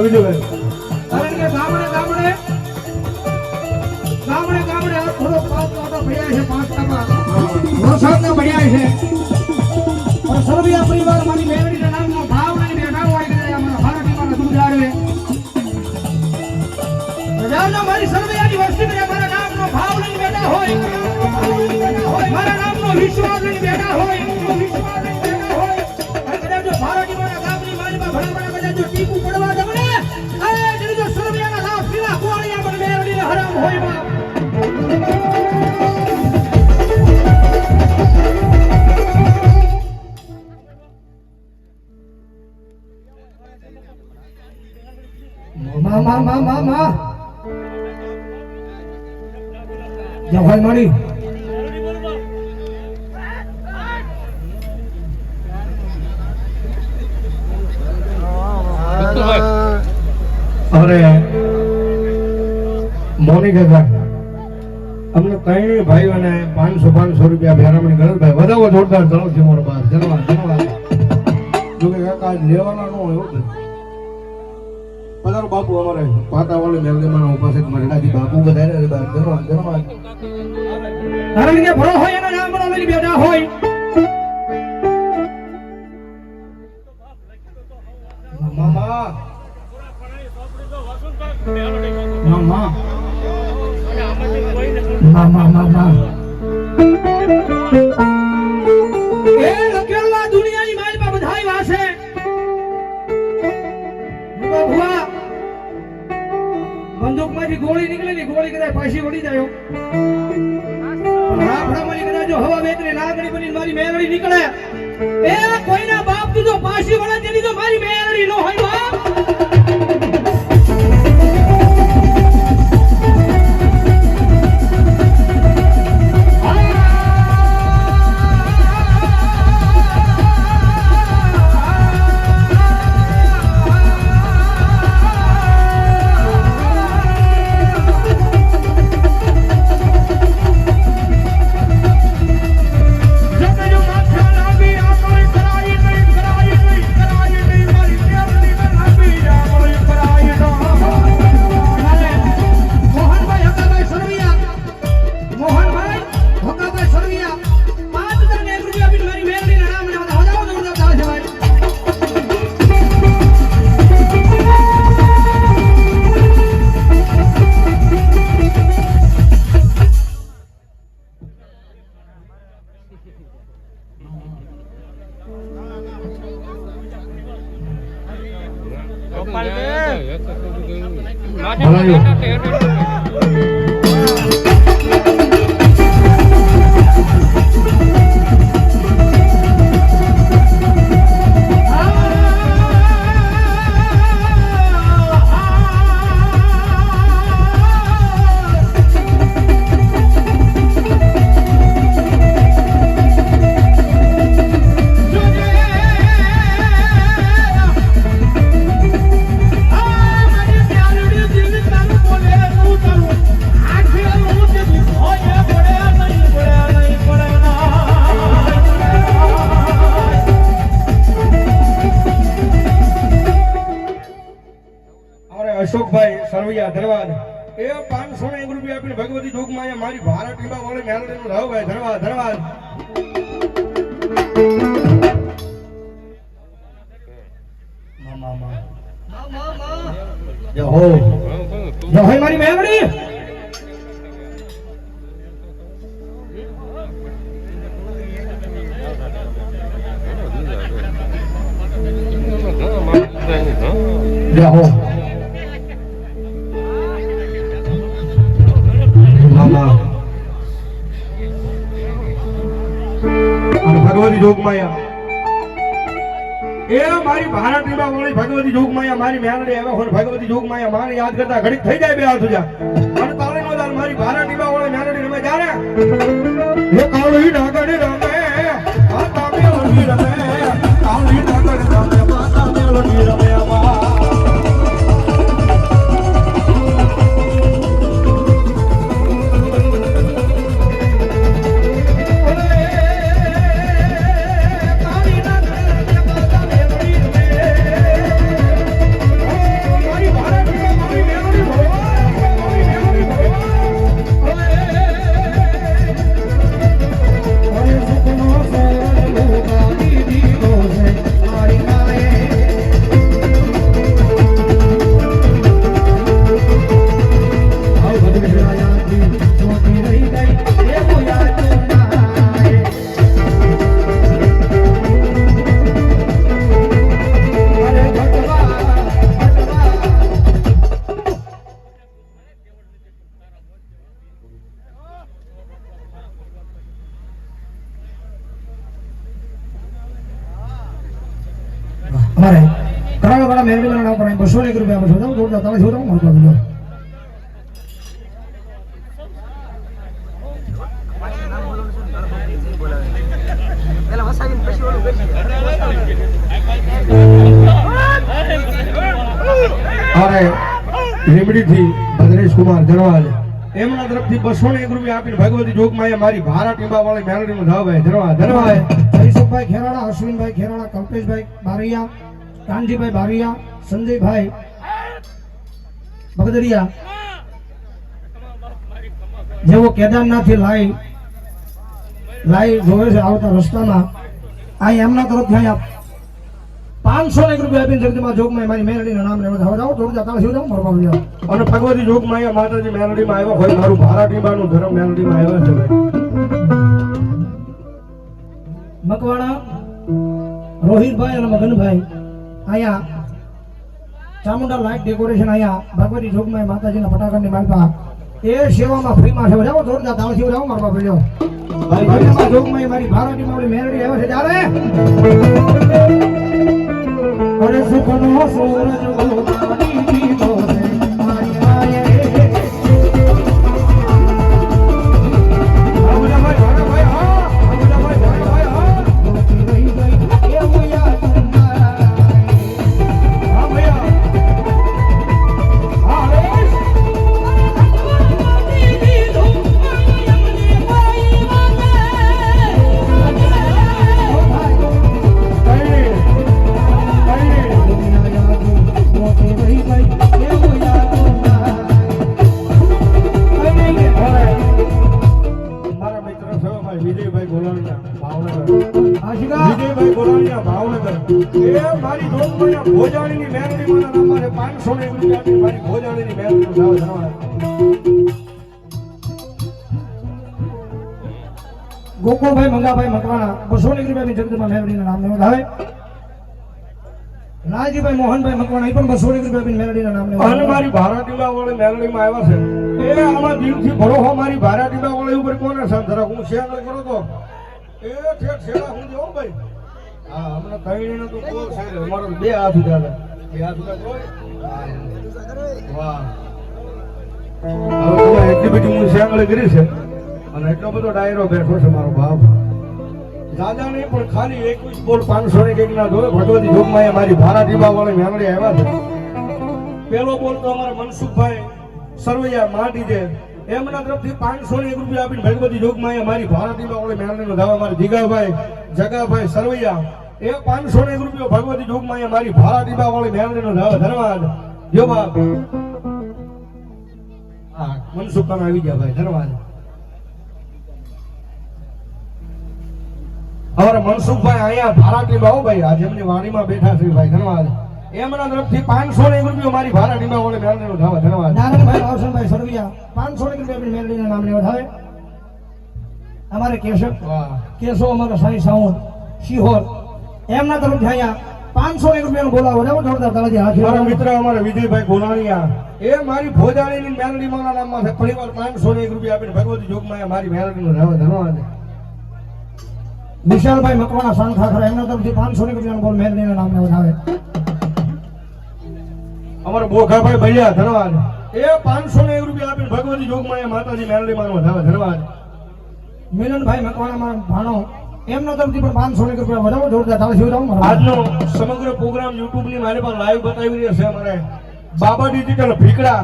આવી કારણ કે ગામડે ગામડે ગામડે ગામડે આ થોડો પાંચ કાંટો ભર્યા છે પાંચ ટકા વરસાદના ભર્યા છે. પણ સર્વિયા પરિવાર મારી મેલડીના નામનો ભાવ લઈને બેઠા હોય કે અમારા ભારતીયમાં દૂધ જાળવે બજારના મારી સર્વૈયાની વસ્તી મારા નામનો ભાવ લઈને બેઠા હોય. મારા નામનો વિશ્વાસ લઈને બેઠા હોય. જવાય મારી. અરે, મોની કાકા અમને ત્રણેય ભાઈઓને પાંચસો પાંચસો રૂપિયા ભેરામણી કરે ભાઈ વધાવો જોરદાર ચલો છે મોર બાર ધન્યવાદ ધન્યવાદ જોકે કાકા, લેવાના ન હોય એવું બાપુ અમારે પાતા વાળી મેલડીમાં ઉપાસક મરડાજી બાપુ બધા ધન્યવાદ ધન્યવાદ કારણ કે ભરો હોય એના નામ લઈને બેઠા હોય. પાછી વળી જાય રાફડામાંથી કદાચ જો હવા વેતરી લાગણી બની મારી મેલડી નીકળે. એ કોઈના બાપ તું જો પાછી વળે તેની તો મારી મેલડી નો હોય. અમારે અશોકભાઈ સરવૈયા એ પાંચસો ને એક રૂપિયા આપીને ભગવતી જોગમાં અહીંયા મારી ભારત ટીમા વાળી મેલડીનું રાહુભાઈ ધન્યવાદ ધન્યવાદ મા, મા, મા. જય હો જય હો મારી જય હો ભગવતી જોગમાયા એ મારી ભારત ટીમા વળી ભગવતી જોગમાયા મારી મેલડી એવા હોય ભગવતી જોગમાયા મારે યાદ કરતા ઘડીક થઈ જાય બે હાથ સુજા અને તાળી નો મારી ભારત ટીમા વળી મેલડી રમે જાણે રમે અમારે કરાવે વાળા વાળા નામ પર બસો એક રૂપિયા બસો જાઉં જોરદાર તમે જોતા મળતો અરે લીમડીથી ભદ્રેશ કુમાર ધનવાજ એમના તરફથી બસો ને એક રૂપિયા આપીને ભગવતી જોગમાં મારી ભારા ટીંબા વાળી મેલડીનું ધાવ ભાઈ ધનવાદ ધનવાદ હરીશભાઈ ખેરાડા અશ્વિનભાઈ ખેરાડા કલ્પેશભાઈ બારૈયા, કાનજીભાઈ બારૈયા, સંજયભાઈ બગદરિયા. જેવો કેદારનાથથી લાઈ લાઈ જોવે છે આવતા રસ્તામાં, આ એમના તરફથી અહીંયા પાંચસો એક રૂપિયા આપીને જગદીમાં જોગમાં મારી મેરડીના નામ લેવા જાવ જાવ જોરદાર તાળ શિવ જાવ અને ભગવતી જોગમાએ માતાજી મેરડીમાં આવ્યા હોય મારું ભારા ટીંબાનું ધર્મ મેરડીમાં આવ્યા છે મકવાણા રોહિતભાઈ અને મગનભાઈ અહીંયા ચામુંડા લાઇટ ડેકોરેશન અહીંયા ભગવતી જોગમાં માતાજીના ફટાકડની માલપા એ સેવામાં ફ્રીમાં છે. જાઓ જોરદાર તાળ શિવ જાવ મરવા પડ્યો ભાઈ જોગમાં મારી ભારતી મારી મેરડી આવે છે. ત્યારે સુખનો સૂરજ ઉગાડી ભોજાણીની મેરડીમાં નામ નામારે 500 ને રૂપિયાની મારી ભોજાણીની મેરડીનું નામ જણાવે ગોકુળભાઈ મંગાભાઈ મકવાણા બસો ની રૂપિયાની જગદમાં મહેરણીના નામ આવે લાલજીભાઈ મોહનભાઈ મકવાણા એ પણ બસો ની રૂપિયા મેલડીના નામ અને મારી ભારાટીલા વાળે મેલડીમાં આવ્યા છે. એ આમાં દિલથી ભરો હો મારી ભારાટીલા વાળે ઉપર કોને સાંધરા હું શેર કરો તો? એ ઠેઠ શેરા હું જો ભાઈ? હમણાં તૈણીનો તો બહુ છે અમારો બે હાથ ઉઠ્યા બે હાથ કોઈ વાહ ભગવતી જોગમાં મારી ભારા મેમડી આવ્યા છે. બોલ તો અમારા મનસુખભાઈ સરવૈયા માટી છે. એમના તરફથી પાંચસો ને રૂપિયા આપીને ભગવતી જોગમાં મારી ભારત ટીબા વાળી મેમડીનો ધાવા મારા જીગાભાઈ, જગાભાઈ, સરવૈયા એ પાંચસો ને એક રૂપિયો ભગવતી જોગમાં મારી ભાડા ટીબા વાળી મેળવી નો ધન્યવાદ જો બાપ. હા આવી ગયા ભાઈ ધન્યવાદ અમારા મનસુખભાઈ અહીંયા ભારાટી બાહુ ભાઈ આજે એમની વાણીમાં બેઠા છે ભાઈ ધન્યવાદ એમના તરફથી પાંચસો ને એક રૂપિયો મારી ભારાટી માં મેળવી મેળવીનો ધાવા ધન્યવાદ નારાયણભાઈ રોશનભાઈ સરવિયા. પાંચસો ની રૂપિયા મેલડીના નામ લેવા આવે અમારે કેશવ કેશવ અમારા સાંઈ સાવંત શિહોર. એમના તરફ અહીંયા પાંચસો એક રૂપિયા બોલાવો. જાઓ જોરદાર તાળાજી હાથ મારા મિત્ર અમારે વિજયભાઈ ગોનાણીયા. એ મારી ભોજાણીની મેલડી માના નામમાં છે. પરિવાર પાંચસો એક રૂપિયા આપીને ભગવતી જોગમાં મારી મેલડીનો ધાવા ધન્યવાદ વિશાલભાઈ મકવાણા સાન ખાખરા એમના તરફથી પાંચસો ની રૂપિયાનો બોલ મેલડીના નામને વધાવે અમારો બોખાભાઈ ભૈયા ધન્યવાદ એ પાંચસો ને એક રૂપિયા આપીને ભગવતી જોગમાં એ માતાજી મેલડી મારો વધાવે ધન્યવાદ મિલનભાઈ મકવાણા મારો ભાણો એમના તરફથી પણ પાંચસો એક રૂપિયા વધાવો જોરદાર તાળી શિવરામ આજનો સમગ્ર પ્રોગ્રામ યુટ્યુબની મારી પાસે લાઈવ બતાવી રહ્યો છે અમારે બાબા ડિજિટલ ભીકડા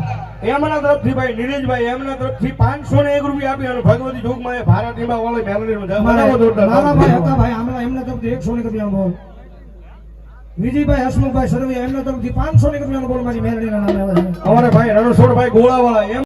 એમના તરફથી ભાઈ નિલેશભાઈ એમના તરફથી પાંચસો ને એક રૂપિયા આપી અને ભગવતી જોગમાં એ ભારત નિભા વાળો મેલરી નો વધાવો જોરદાર નાનાભાઈ એમના તરફથી એકસો ને રૂપિયા બોલ. વિજયભાઈ હસમુખભાઈ સરવૈયા એમના તરફથી પાંચસો ને રૂપિયાનો બોલ મારી નામે વધાવે અમારે ભાઈ રણછોડભાઈ ગોળાવાળા એમ